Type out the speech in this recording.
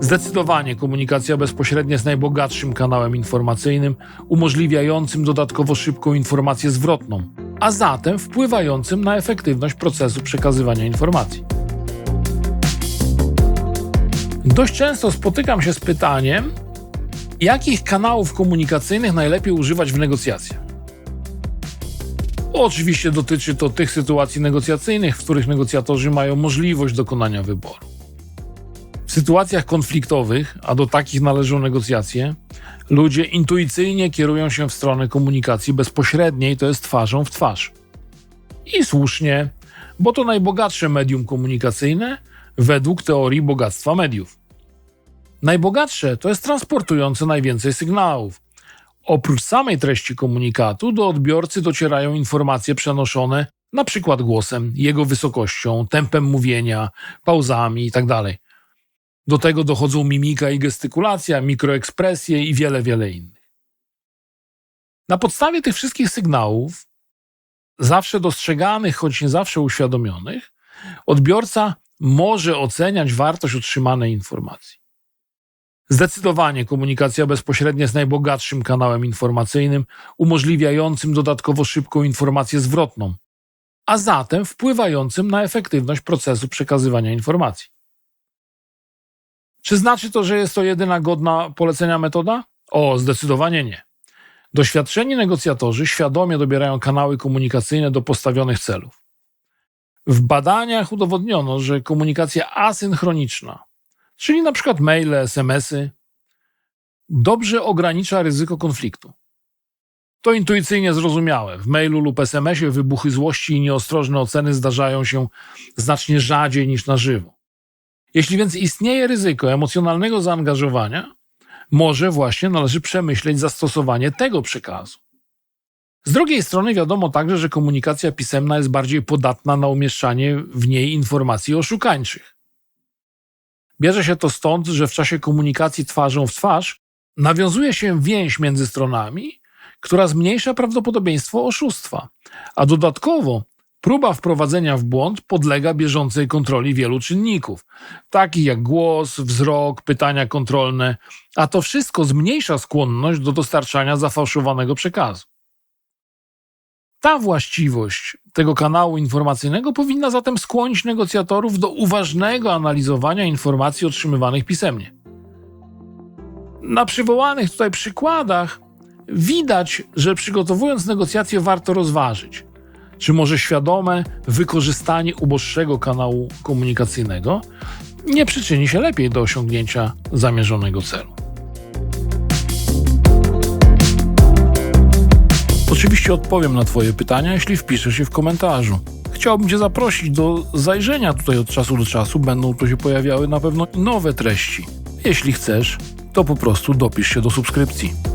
Zdecydowanie komunikacja bezpośrednia jest najbogatszym kanałem informacyjnym, umożliwiającym dodatkowo szybką informację zwrotną, a zatem wpływającym na efektywność procesu przekazywania informacji. Dość często spotykam się z pytaniem, jakich kanałów komunikacyjnych najlepiej używać w negocjacjach. Oczywiście dotyczy to tych sytuacji negocjacyjnych, w których negocjatorzy mają możliwość dokonania wyboru. Sytuacjach konfliktowych, a do takich należą negocjacje, ludzie intuicyjnie kierują się w stronę komunikacji bezpośredniej, to jest twarzą w twarz. I słusznie, bo to najbogatsze medium komunikacyjne według teorii bogactwa mediów. Najbogatsze to jest transportujące najwięcej sygnałów. Oprócz samej treści komunikatu do odbiorcy docierają informacje przenoszone na przykład głosem, jego wysokością, tempem mówienia, pauzami itd. Do tego dochodzą mimika i gestykulacja, mikroekspresje i wiele, wiele innych. Na podstawie tych wszystkich sygnałów, zawsze dostrzeganych, choć nie zawsze uświadomionych, odbiorca może oceniać wartość otrzymanej informacji. Zdecydowanie komunikacja bezpośrednia jest najbogatszym kanałem informacyjnym, umożliwiającym dodatkowo szybką informację zwrotną, a zatem wpływającym na efektywność procesu przekazywania informacji. Czy znaczy to, że jest to jedyna godna polecenia metoda? O, zdecydowanie nie. Doświadczeni negocjatorzy świadomie dobierają kanały komunikacyjne do postawionych celów. W badaniach udowodniono, że komunikacja asynchroniczna, czyli przykład maile, SMS-y, dobrze ogranicza ryzyko konfliktu. To intuicyjnie zrozumiałe. W mailu lub SMS-ie wybuchy złości i nieostrożne oceny zdarzają się znacznie rzadziej niż na żywo. Jeśli więc istnieje ryzyko emocjonalnego zaangażowania, może właśnie należy przemyśleć zastosowanie tego przekazu. Z drugiej strony wiadomo także, że komunikacja pisemna jest bardziej podatna na umieszczanie w niej informacji oszukańczych. Bierze się to stąd, że w czasie komunikacji twarzą w twarz nawiązuje się więź między stronami, która zmniejsza prawdopodobieństwo oszustwa, a dodatkowo próba wprowadzenia w błąd podlega bieżącej kontroli wielu czynników, takich jak głos, wzrok, pytania kontrolne, a to wszystko zmniejsza skłonność do dostarczania zafałszowanego przekazu. Ta właściwość tego kanału informacyjnego powinna zatem skłonić negocjatorów do uważnego analizowania informacji otrzymywanych pisemnie. Na przywołanych tutaj przykładach widać, że przygotowując negocjacje warto rozważyć, czy może świadome wykorzystanie uboższego kanału komunikacyjnego nie przyczyni się lepiej do osiągnięcia zamierzonego celu. Oczywiście odpowiem na Twoje pytania, jeśli wpiszesz je w komentarzu. Chciałbym Cię zaprosić do zajrzenia tutaj od czasu do czasu, będą tu się pojawiały na pewno nowe treści. Jeśli chcesz, to po prostu dopisz się do subskrypcji.